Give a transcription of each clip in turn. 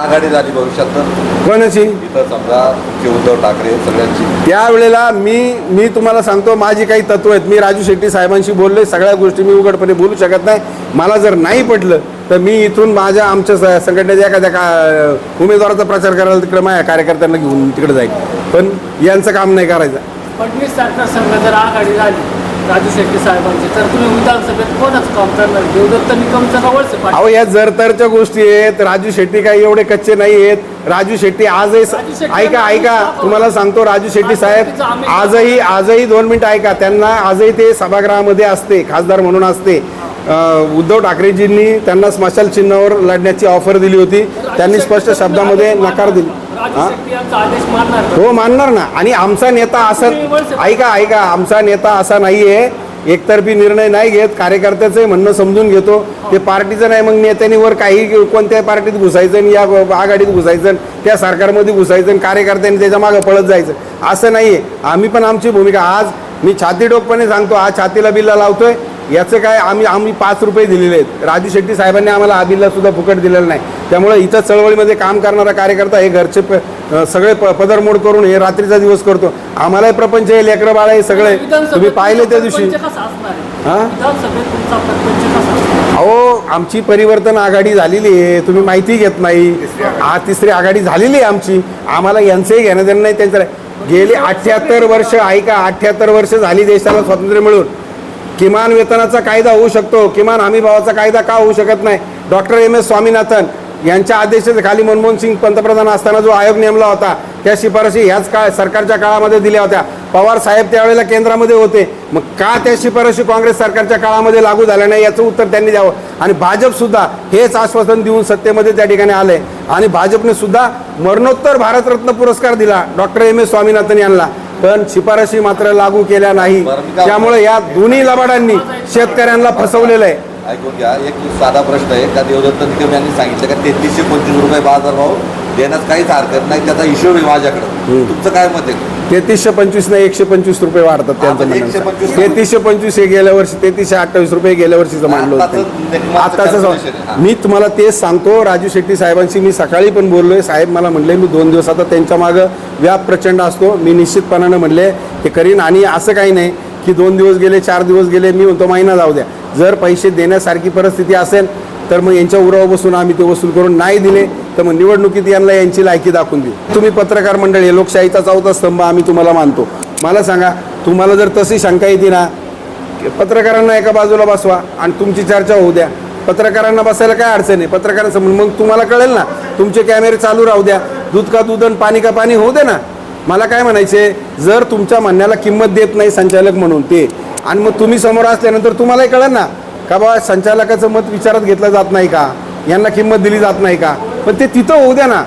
आघाडी झाली भविष्यात तर कोणाची? इथं समजा तुमचे उद्धव ठाकरे सगळ्यांची. त्यावेळेला मी मी तुम्हाला सांगतो माझी काही तत्व आहेत. मी राजू शेट्टी साहेबांशी बोललोय सगळ्या गोष्टी मी उघडपणे बोलू शकत नाही. मला जर नाही पटलं तर मी इथून माझ्या आमच्या स- संघटनेच्या एखाद्या का उमेदवाराचा प्रचार करायला तिकडे माझ्या कार्यकर्त्यांना घेऊन तिकडे जाईल. पण यांचं काम नाही करायचं. फडणवीस सरकार संघ जर आघाडी झाली राजू शेट्टी साहेबांची. तर तुम्ही विधानसभेत कोणाच काम करणार? देवदत्त निकमचं पाटील. अहो या जरतरच्या गोष्टी आहेत. राजू शेट्टी काही एवढे कच्चे नाही आहेत राजू शेट्टी आजही राजू शेट्टी ऐका ऐका. तुम्हाला सांगतो राजू शेट्टी साहेब आजही आजही दोन मिनिटं ऐका. त्यांना आजही ते सभागृहामध्ये असते खासदार म्हणून असते. अं, उद्धव ठाकरेजींनी त्यांना स्मशाल चिन्हावर लढण्याची ऑफर दिली होती. त्यांनी स्पष्ट शब्दामध्ये नकार दिली. हा? मानणार ना. आणि आमचा नेता असा ऐका ऐका. आमचा नेता असा नाहीये. एकतर्फी निर्णय नाही घेत. कार्यकर्त्याचं म्हणणं समजून घेतो. ते पार्टीचं नाही मग नेत्यांनी वर काही कोणत्या पार्टीत घुसायचं या आघाडीत घुसायचं त्या सरकारमध्ये घुसायचं कार्यकर्त्यांनी त्याच्या मागं पळत जायचं. असं नाहीये. आम्ही पण आमची भूमिका आज मी छाती डोकपणे सांगतो आज छातीला बिल्ला लावतोय. याचं काय आम्ही आम्ही पाच रुपये दिलेले आहेत. राजू शेट्टी साहेबांनी आम्हाला हा बिल्ला सुद्धा फुकट दिलेलं नाही. त्यामुळे इथं चळवळीमध्ये काम करणारा कार्यकर्ता हे घरचे प सगळे प पदरमोड करून हे रात्रीचा दिवस करतो. आम्हालाही प्रपंच आहे लेकरं बाळ आहे सगळे. तुम्ही पाहिले त्या दिवशी? हा? अहो आमची परिवर्तन आघाडी झालेली आहे. तुम्ही माहिती घेत नाही. हा तिसरी आघाडी झालेली आहे आमची. आम्हाला यांचंही घेणं देणं नाही त्यांचं. गेली अठ्ठ्याहत्तर वर्ष ऐका अठ्ठ्याहत्तर वर्ष झाली देशाला स्वातंत्र्य मिळून. किमान वेतनाचा कायदा होऊ शकतो किमान हमी भावाचा कायदा का होऊ शकत नाही? डॉक्टर एम एस स्वामीनाथन यांच्या आदेशाखाली मनमोहन सिंग पंतप्रधान असताना जो आयोग नेमला होता त्या शिफारशी ह्याच काळ सरकारच्या काळामध्ये दिल्या होत्या. पवार साहेब त्यावेळेला केंद्रामध्ये होते. मग का त्या शिफारशी काँग्रेस सरकारच्या काळामध्ये लागू झाल्या नाही याचं उत्तर त्यांनी द्यावं. आणि भाजपसुद्धा हेच आश्वासन देऊन सत्तेमध्ये त्या ठिकाणी आले आणि भाजपने सुद्धा मरणोत्तर भारतरत्न पुरस्कार दिला डॉक्टर एम एस स्वामीनाथन यांना. पण शिफारशी मात्र लागू केल्या नाही. त्यामुळे या दोन्ही लबाडांनी शेतकऱ्यांना फसवलेलं आहे. ऐकून घ्या एक साधा प्रश्न आहे. का देवदत्त निकम यांनी सांगितलं का तेहतीसशे पंचवीस रुपये बाजारभाव देण्यात काहीच हरकत नाही त्याचा हिशोब आहे माझ्याकडे. तुमचं काय मत आहे? तेहतीसशे पंचवीस नाही एकशे पंचवीस रुपये वाढतात त्यांचं म्हणणं. 125 तेहतीसशे पंचवीस हे गेल्या वर्षी तेहतीसशे अठ्ठावीस रुपये गेल्या वर्षीचं मांडलं होतं. आत्ताचं हा. मी तुम्हाला तेच सांगतो राजू शेट्टी साहेबांशी मी सकाळी पण बोललोय. साहेब मला म्हणले मी दोन दिवस आता त्यांच्या मागं व्याप प्रचंड असतो. मी निश्चितपणानं म्हणले हे करीन. आणि असं काही नाही की दोन दिवस गेले चार दिवस गेले मी म्हणतो महिना जाऊ द्या. जर पैसे देण्यासारखी परिस्थिती असेल तर मग यांच्या उरावर बसून आम्ही ते वसूल करून नाही दिले. तर मग निवडणुकीत यांना यांची लायकी दाखवून देऊ तुम्ही पत्रकार मंडळी हे लोकशाहीचा चौथा स्तंभ आम्ही तुम्हाला मानतो. मला सांगा तुम्हाला जर तशी शंका येते ना पत्रकारांना एका बाजूला बसवा आणि तुमची चर्चा होऊ द्या. पत्रकारांना बसायला काय अडचण आहे? पत्रकारांसमोर मग तुम्हाला कळेल ना. तुमचे कॅमेरे चालू राहू द्या. दूध का दूध आणि पाणी का पाणी होऊ दे ना. मला काय म्हणायचे जर तुमच्या म्हणण्याला किंमत देत नाही संचालक म्हणून ते आणि मग तुम्ही समोर असल्यानंतर तुम्हालाही कळेल ना. का बाबा संचालकाचं मत विचारात घेतलं जात नाही का? यांना किंमत दिली जात नाही का? पण ते तिथं होऊ द्या ना.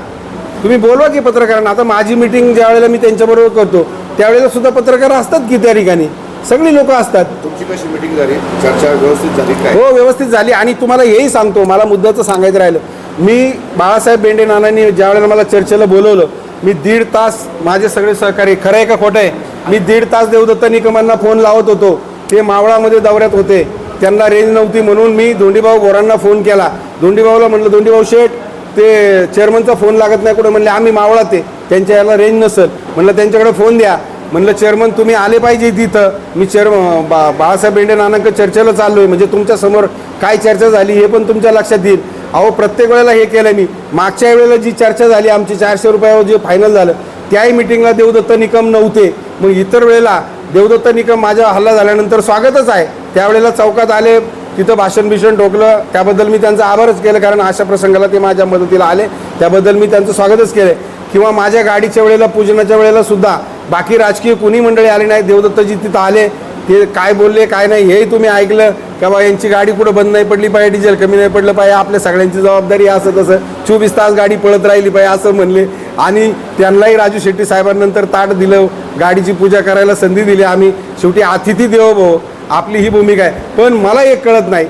तुम्ही बोलवा की पत्रकारांना. आता माझी मिटिंग ज्या वेळेला मी त्यांच्याबरोबर करतो त्यावेळेला सुद्धा पत्रकार असतात की त्या ठिकाणी? सगळी लोक असतात. तुमची कशी मिटिंग झाली? चर्चा व्यवस्थित झाली काय? हो व्यवस्थित झाली. आणि तुम्हाला हेही सांगतो मला मुद्द्याचं सांगायचं राहिलं. मी बाळासाहेब बेंडे नानांनी ज्या वेळेला मला चर्चेला बोलवलं मी दीड तास माझे सगळे सहकारी खरं आहे का खोटं आहे? मी दीड तास देवदत्त निकमांना फोन लावत होतो. ते मावळामध्ये दौऱ्यात होते. त्यांना रेंज नव्हती म्हणून मी धोंडीभाऊ गोरांना फोन केला. धोंडीभाऊला म्हटलं धोंडीभाऊ शेठ ते चेअरमनचा फोन लागत नाही कुठं? म्हणले आम्ही मावळा ते त्यांच्या याला रेंज नसेल. म्हणलं त्यांच्याकडे फोन द्या. म्हणलं चेअरमन तुम्ही आले पाहिजे तिथं. मी चेअर बा बाळासाहेब बेंडे नानांक चर्चेला चाललो आहे म्हणजे तुमच्यासमोर काय चर्चा झाली हे पण तुमच्या लक्षात येईल. अहो प्रत्येक वेळेला हे केलं मी. मागच्या वेळेला जी चर्चा झाली आमची चारशे रुपयावर जे फायनल झालं त्याही मिटिंगला देवदत्त निकम नव्हते. मग इतर वेळेला देवदत्त निकम माझ्या हल्ला झाल्यानंतर स्वागतच आहे. त्यावेळेला चौकात आले तिथं भाषण भीषण ठोकलं त्याबद्दल मी त्यांचा आभारच केलं कारण अशा प्रसंगाला ते माझ्या मदतीला आले. त्याबद्दल मी त्यांचं स्वागतच केलं. किंवा माझ्या गाडीच्या वेळेला पूजनाच्या वेळेला सुद्धा बाकी राजकीय कुणी मंडळी आली नाही देवदत्तजी तिथं आले. ते काय बोलले काय नाही हेही तुम्ही ऐकलं. का बा यांची गाडी कुठं बंद नाही पडली पाहिजे डिझेल कमी नाही पडलं पाहिजे आपल्या सगळ्यांची जबाबदारी असं तसं. चोवीस तास गाडी पळत राहिली पाहिजे असं म्हणले. आणि त्यांनाही राजू शेट्टी साहेबांनंतर ताट दिलं. गाडीची पूजा करायला संधी दिली आम्ही. शेवटी अतिथी देवो भाऊ आपली ही भूमिका आहे. पण मला एक कळत नाही.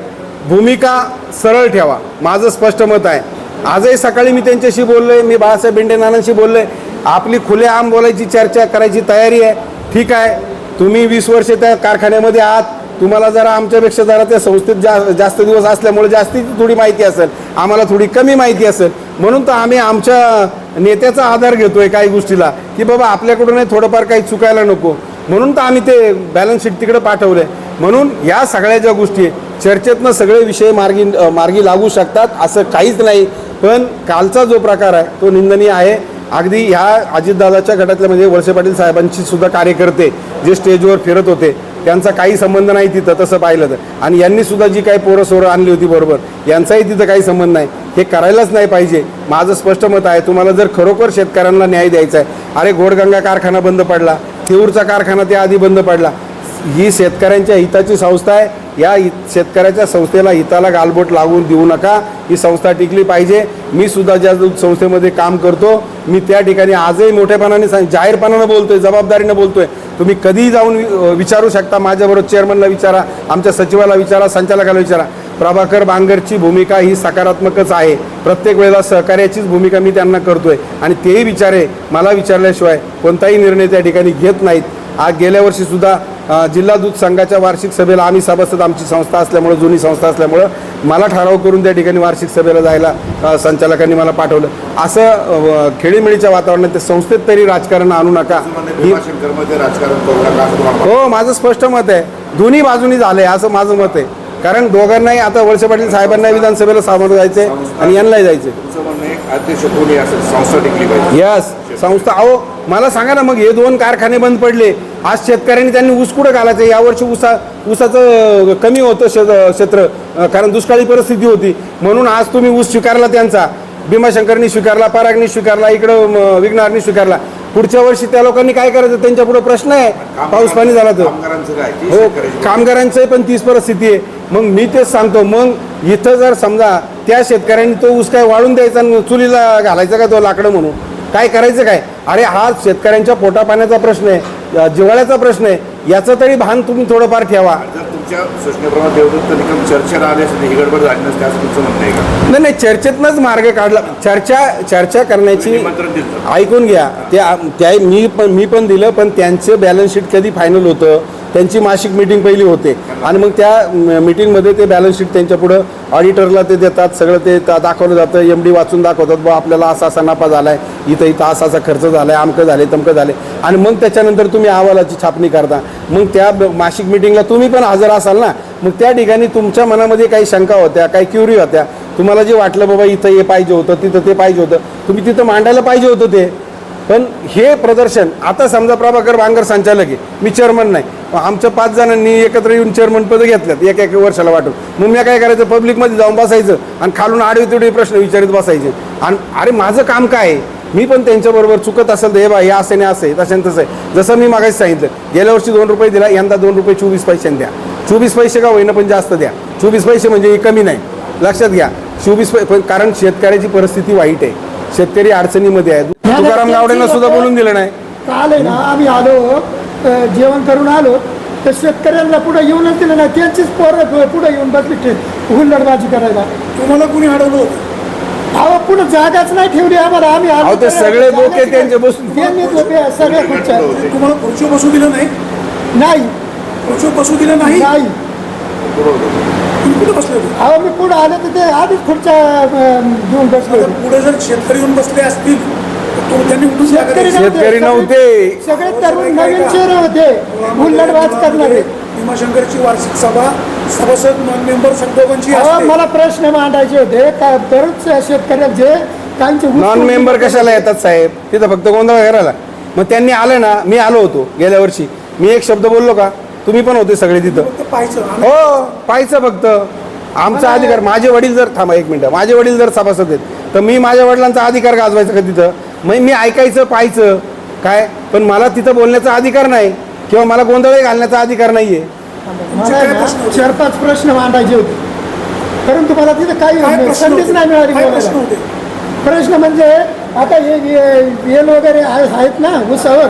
भूमिका सरळ ठेवा. माझं स्पष्ट मत आहे. आजही सकाळी मी त्यांच्याशी बोललोय मी बाळासाहेब बेंडे नानांशी आहे आपली खुलेआम बोलायची चर्चा करायची तयारी आहे. ठीक आहे. तुम्ही वीस वर्ष त्या कारखान्यामध्ये आहात. तुम्हाला जरा आमच्यापेक्षा जरा त्या संस्थेत जा जास्त दिवस असल्यामुळे जास्तीची थोडी माहिती असेल. आम्हाला थोडी कमी माहिती असेल. म्हणून तर आम्ही आमच्या नेत्याचा आधार घेतोय काही गोष्टीला की बाबा आपल्याकडूनही थोडंफार काही चुकायला नको. म्हणून तर आम्ही ते बॅलन्स शीट तिकडे आहे म्हणून या सगळ्या ज्या गोष्टी चर्चेतनं सगळे विषय मार्गी मार्गी लागू शकतात असं काहीच नाही. पण कालचा जो प्रकार आहे तो निंदनीय आहे. अगदी ह्या अजितदादाच्या गटातल्या म्हणजे वळसे पाटील साहेबांची सुद्धा कार्यकर्ते जे स्टेजवर फिरत होते त्यांचा काही संबंध नाही तिथं तसं पाहिलं तर. आणि यांनी सुद्धा जी काही पोरं सोरं आणली होती बरोबर यांचाही तिथं काही संबंध नाही. हे करायलाच नाही पाहिजे. माझं स्पष्ट मत आहे तुम्हाला जर खरोखर शेतकऱ्यांना न्याय द्यायचा आहे अरे घोडगंगा कारखाना बंद पडला थेऊरचा कारखाना त्याआधी बंद पडला ही शेतकऱ्यांच्या हिताची संस्था आहे. या शेतकऱ्याच्या संस्थेला हिताला गालबोट लागून देऊ नका. ही संस्था टिकली पाहिजे. मी सुद्धा ज्या संस्थेमध्ये काम करतो मी त्या ठिकाणी आजही मोठेपणाने सांग जाहीरपणानं बोलतोय जबाबदारीनं बोलतोय. तुम्ही कधीही जाऊन वि- विचारू शकता. माझ्याबरोबर चेअरमनला विचारा आमच्या सचिवाला विचारा संचालकाला विचारा. प्रभाकर बांगरची भूमिका ही सकारात्मकच आहे. प्रत्येक वेळेला सहकार्याचीच भूमिका मी त्यांना करतोय. आणि तेही विचारे मला विचारल्याशिवाय कोणताही निर्णय त्या ठिकाणी घेत नाहीत. आज गेल्या वर्षीसुद्धा जिल्हा दूध संघाच्या वार्षिक सभेला आम्ही सभासद आमची संस्था असल्यामुळं जुनी संस्था असल्यामुळं मला ठराव करून त्या ठिकाणी वार्षिक सभेला जायला संचालकांनी मला पाठवलं. असं खेळीमेळीच्या वातावरणात त्या संस्थेत तरी राजकारण आणू नका. ही. हो माझं स्पष्ट मत आहे. दोन्ही बाजूनी झालंय असं माझं मत आहे. कारण दोघांनाही आता वळसे पाटील साहेबांना विधानसभेला सामोरं जायचंय आणि यांनाही जायचंय. यस संस्था अहो मला सांगा ना मग हे दोन कारखाने बंद पडले. आज शेतकऱ्यांनी त्यांनी ऊस कुठं घालायचं? यावर्षी ऊसा ऊसाचं कमी होतं शेत क्षेत्र कारण दुष्काळी परिस्थिती होती. म्हणून आज तुम्ही ऊस स्वीकारला त्यांचा. भीमाशंकरनी स्वीकारला परागनी स्वीकारला इकडं विघ्नारनी स्वीकारला. पुढच्या वर्षी त्या लोकांनी काय करायचं? त्यांच्या पुढे प्रश्न आहे. पाऊस पाणी झाला तर. कामगारांचं काय? ती हो कामगारांचं पण तीच परिस्थिती आहे. मग मी तेच सांगतो मग इथं जर समजा त्या शेतकऱ्यांनी तो ऊस काय वाळून द्यायचा आणि चुलीला घालायचा का तो लाकडं म्हणून? काय करायचं काय? अरे हा शेतकऱ्यांच्या पोटा पाण्याचा प्रश्न आहे अ, जिव्हाळ्याचा प्रश्न आहे याचं तरी भान तुम्ही थोडंफार ठेवा. जर तुमच्या सूचनेप्रमाणे देवदत्त निकम चर्चेला आले असेल ही गडबड झाली नसते असं तुमचं म्हणणं आहे का? नाही नाही चर्चेतनंच मार्ग काढला. चर्चा चर्चा करण्याची दिलं. ऐकून घ्या. त्या मी पण मी पण दिलं पण त्यांचं बॅलन्स शीट कधी फायनल होतं? त्यांची मासिक मीटिंग पहिली होते. आणि मग त्या मीटिंगमध्ये मिटिंगमध्ये ते बॅलन्स शीट त्यांच्या पुढं ऑडिटरला ते देतात. सगळं ते दाखवलं जातं. एम डी वाचून दाखवतात. बा आपल्याला असा असा नफा झाला आहे इथं इथं असा असा खर्च झाला आहे अमकं झाले तमकं झाले. आणि मग त्याच्यानंतर तुम्ही अहवालाची छापणी करता. मग त्या मासिक मिटिंगला तुम्ही पण हजर असाल ना? मग त्या ठिकाणी तुमच्या मनामध्ये काही शंका होत्या काही क्युरी होत्या. तुम्हाला जे वाटलं बाबा इथं हे पाहिजे होतं तिथं ते पाहिजे होतं. तुम्ही तिथं मांडायला पाहिजे होतं ते. पण हे प्रदर्शन आता समजा प्रभाकर बांगर संचालक आहे मी चेअरमन नाही. आमच्या पाच जणांनी एकत्र येऊन चेअरमन पद घेतल्यात एक एक वर्षाला वाटून. मग मी काय करायचं पब्लिकमध्ये जाऊन बसायचं आणि खालून आडवी तिडवी प्रश्न विचारित बसायचे. आणि अरे माझं काम काय आहे? मी पण त्यांच्याबरोबर चुकत असेल तर हे बा हे असं नाही असं आहे तसं तसं आहे. जसं मी मागायचं सांगितलं गेल्या वर्षी दोन रुपये दिला यंदा दोन रुपये चोवीस पैशांनी द्या. चोवीस पैसे का होईना पण जास्त द्या. चोवीस पैसे म्हणजे हे कमी नाही. लक्षात घ्या चोवीस पै कारण शेतकऱ्याची परिस्थिती वाईट आहे. शेतकरी अडचणीमध्ये आहे तुकाराम गावडेंना सुद्धा बोलून दिलं नाही. काल आहे ना आम्ही आलो जेवण करून आलो तर शेतकऱ्यांना पुढे येऊनच दिलं नाही. त्यांचीच पोरं पुढे येऊन बसली ते हुल्लडबाजी करायला. तुम्हाला कोणी अडवलं अहो पुढे जागाच नाही ठेवली आम्हाला. आम्ही आलो अहो, ते सगळे बोके नाही. त्यांचे बसून- त्यांनी बोके सगळे खुर्च्या तुम्हाला खुर्ची बसू दिलं नाही? नाही. खुर्ची बसू दिलं नाही? नाही. कुठे बसले होते. अहो मी पुढे आलो तर ते आधीच खुर्च्या अ, घेऊन बसले होते. पुढे जर शेतकरी येऊन बसले असतील तर त्यांनी उठून जागा शेतकरी द्यायची. शेतकरी नव्हते. सगळे तरुण नवीन चेहरे होते. हुल्लडबाज करणारे. भीमाशंकरची वार्षिक सभा सभासद नॉन मेंबर दोघांची अहो असते. मला प्रश्न मांडायचे होते. का बरेच शेतकऱ्यांचे काहींचे ऊस नॉन मेंबर कशाला येतात साहेब? तिथं फक्त गोंधळ करायला. मग त्यांनी आलं ना मी आलो होतो गेल्या वर्षी. मी एक शब्द बोललो का? तुम्ही पण होते सगळे तिथं. हो पाहायचं फक्त. आमचा अधिकार माझे वडील जर थांबा एक मिनिट. माझे वडील जर सभासद आहेत तर मी माझ्या वडिलांचा अधिकार गाजवायचा का तिथं? मग मी ऐकायचं पाहायचं. काय? पण मला तिथं बोलण्याचा अधिकार नाही किंवा मला गोंधळ घालण्याचा अधिकार नाहीये. मला आहे ना चार पाच प्रश्न मांडायचे होते. परंतु मला तिथे काही संधीच नाही? मिळाली प्रश्न बोलायला. होते? प्रश्न म्हणजे आता हे वेल वगैरे आहे- आहेत ना उसावर.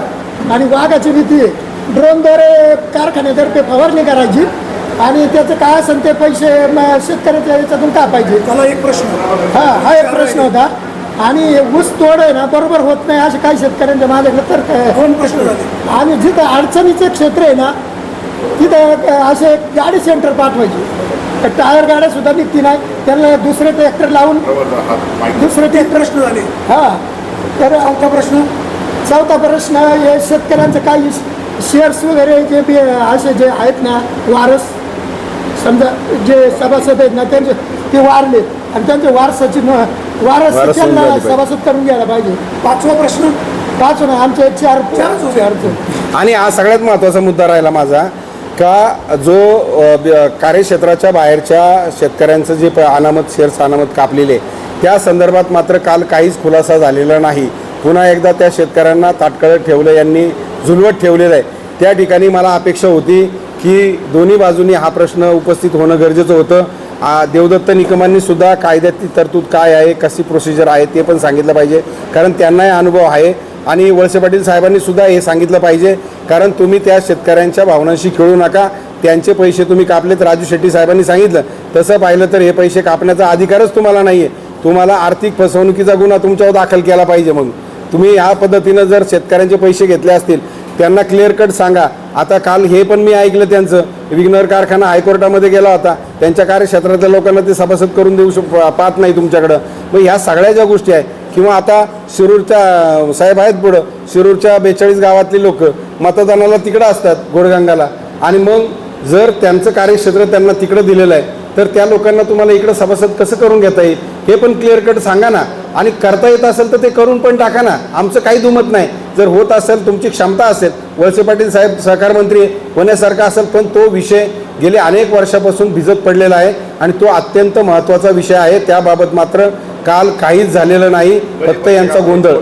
आणि वाघाची भीती आहे. ड्रोनद्वारे कारखान्यातर्फे फवारणी करायची आणि त्याचं काय असेल ते पैसे शेतकऱ्याच्या याच्यातून का पाहिजे? त्याला एक प्रश्न हा हा एक प्रश्न होता. आणि ऊस तोड आहे ना बरोबर होत नाही असे काही शेतकऱ्यांच्या माझ्याकडे तर्क आहे. दोन प्रश्न झाले. आणि जिथं अडचणीचं क्षेत्र आहे ना तिथं असे गाडी सेंटर पाठवायची. टायर गाड्या सुद्धा निघती नाही. त्यांना दुसरे ट्रॅक्टर लावून दुसरे ते ट्रॅक्टर प्रश्न झाले. हा. तर चौथा प्रश्न? चौथा प्रश्न हे शेतकऱ्यांचं काही शेअर्स वगैरे जे बी असे जे आहेत ना वारस समजा जे सभासद आहेत ना त्यांचे ते वारले आणि त्यांच्या वारसाची वारस त्यांना. सभासद करून घ्यायला पाहिजे पाचवा प्रश्न पाच ना आमचे चार चारच होते. चारच आणि हा सगळ्यात महत्त्वाचा मुद्दा राहिला माझा का जो कार्यक्षेत्राच्या बाहेरच्या शेतकऱ्यांचं जे अनामत शेअर्स अनामत कापलेले त्या संदर्भात मात्र काल काहीच खुलासा झालेला नाही पुन्हा एकदा त्या शेतकऱ्यांना ताटकळत ठेवलं यांनी झुलवत ठेवलेलं आहे. त्या ठिकाणी मला अपेक्षा होती की दोन्ही बाजूनी हा प्रश्न उपस्थित होणं गरजेचं होतं. देवदत्त निकमांनी सुद्धा कायद्यातली तरतूद काय आहे कशी प्रोसिजर आहे ते पण सांगितलं पाहिजे. कारण त्यांनाही अनुभव आहे आणि वळसे पाटील साहेबांनी सुद्धा हे सांगितलं पाहिजे. कारण तुम्ही त्या शेतकऱ्यांच्या भावनांशी खेळू नका. त्यांचे पैसे तुम्ही कापलेत राजू शेट्टी साहेबांनी सांगितलं. तसं पाहिलं तर हे पैसे कापण्याचा अधिकारच तुम्हाला नाही आहे तुम्हाला आर्थिक फसवणुकीचा गुन्हा तुमच्यावर दाखल केला पाहिजे म्हणून. तुम्ही या पद्धतीनं जर शेतकऱ्यांचे पैसे घेतले असतील त्यांना क्लिअर कट सांगा. आता काल हे पण मी ऐकलं त्यांचं. विग्नर कारखाना हायकोर्टामध्ये गेला होता. त्यांच्या कार्यक्षेत्रातल्या लोकांना ते सभासद करून देऊ शक पाहत नाही तुमच्याकडं. मग ह्या सगळ्या ज्या गोष्टी आहे किंवा आता शिरूरच्या साहेब आहेत पुढं शिरूरच्या बेचाळीस गावातली लोक मतदानाला तिकडं असतात गोडगंगाला आणि मग जर त्यांचं कार्यक्षेत्र त्यांना तिकडं दिलेलं आहे तर त्या लोकांना तुम्हाला इकडं सभासद कसं करून घेता येईल? हे पण क्लिअर कट सांगा ना. आणि करता येत असेल तर ते करून पण टाका ना. आमचं काही दुमत नाही. जर होत असेल तुमची क्षमता असेल वळसे पाटील साहेब सहकार मंत्री होण्यासारखा असेल पण तो विषय गेले अनेक वर्षापासून भिजत पडलेला आहे आणि तो अत्यंत महत्त्वाचा विषय आहे. त्याबाबत मात्र काल काहीच झालेलं नाही. फक्त यांचा गोंधळ.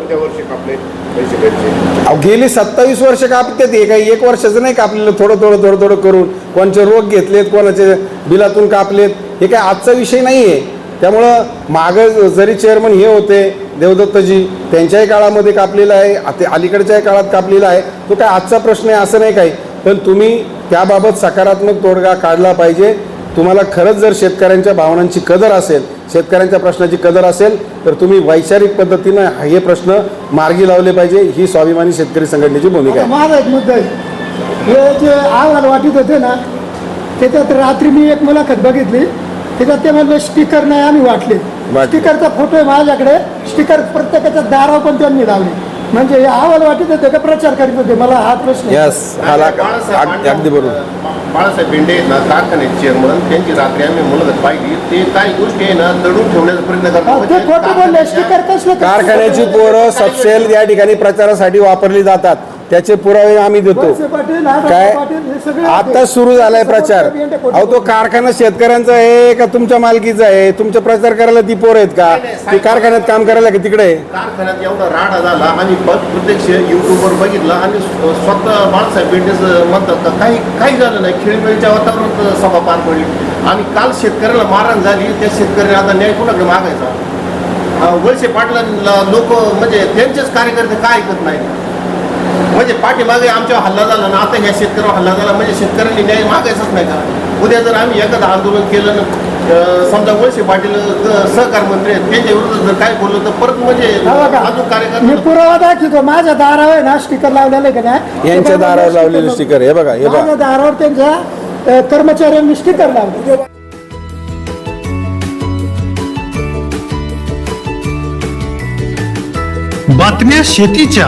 गेली सत्तावीस वर्ष कापते ते काही एक वर्षाचं नाही कापलेलं. थोडं थोडं थोडं थोडं करून कोणाचे रोग घेतलेत कोणाचे बिलातून कापलेत. हे काय आजचा विषय नाही आहे त्यामुळं मागं जरी चेअरमन हे होते देवदत्तजी त्यांच्याही काळामध्ये कापलेलं आहे आता अलीकडच्याही काळात कापलेला आहे तो काय आजचा प्रश्न आहे असं नाही काही. पण तुम्ही त्याबाबत सकारात्मक तोडगा काढला पाहिजे. तुम्हाला खरंच जर शेतकऱ्यांच्या भावनांची कदर असेल शेतकऱ्यांच्या प्रश्नाची कदर असेल तर तुम्ही वैचारिक पद्धतीनं हे प्रश्न मार्गी लावले पाहिजे. ही स्वाभिमानी शेतकरी संघटनेची भूमिका आहे. माझा एक मुद्दा. आहे हे जे अहवाल वाटीत होते ना त्याच्यात रात्री मी एक मुलाखत बघितली. त्याच्यात ते म्हणले स्टिकर नाही आम्ही वाटले. स्टिकरचा फोटो आहे माझ्याकडे. स्टिकर प्रत्येकाच्या दारावर पण त्यांनी लावले. म्हणजे हे अहवाल वाटीत होते का प्रचार करीत होते? मला हा प्रश्न. यस अगदी बरोबर. पांडे- बाळासाहेब बेंडे ना कारखान्याचे चेअरमन त्यांची रात्री आम्ही मुलाखत पाहिली. ते काही गोष्टी आहे ना दडून ठेवण्याचा प्रयत्न हा, करतात ते म्हणजे खोटे बोलले. कारखान्याच्या- स्टिकर कसले कारखान्याची पोरं सबसेल या ठिकाणी प्रचारासाठी वापरली जातात. त्याचे पुरावे आम्ही देतो. काय? पाटील हे सगळे आता सुरू झालाय प्रचार. अहो तो कारखाना शेतकऱ्यांचा आहे का तुमच्या मालकीचा आहे? तुमचा प्रचार करायला ती पोर आहेत का? ती कारखान्यात काम करायला का तिकडे? आहे कारखान्यात एवढा राडा झाला आणि प्रत्यक्ष युट्यूबवर बघितलं आणि स्व- स्वतः बाळासाहेब बेंडेच म्हणतात का काही काही झालं नाही. खेळीमेळीच्या वातावरणात सभा पार पडली. आणि काल शेतकऱ्याला मारहाण झाली. त्या शेतकऱ्याने आता न्याय कुणाकडे मागायचा? वळसे पाटलांना लोक म्हणजे त्यांचेच कार्यकर्ते काय ऐकत नाही म्हणजे पाठीमागे आमच्यावर हल्ला झाला ना आता ह्या शेतकऱ्यावर हल्ला झाला म्हणजे शेतकऱ्यांनी न्याय मागायचाच नाही का? उद्या जर आम्ही एखादं आंदोलन केलं समजा वळसे पाटील सहकार मंत्री आहेत त्यांच्या विरुद्ध जर काय बोललं तर परत म्हणजे हा अजून मी कार्यकर्ते पुरावा दाखवतो. माझ्या दारावर आहे ना स्टिकर लावलेलं आहे का नाही? यांच्या दारावर लावलेले स्टिकर हे बघा हे माझ्या बघा दारावर त्यांच्या कर्मचाऱ्यांनी स्टिकर लावले बातम्या शेतीच्या.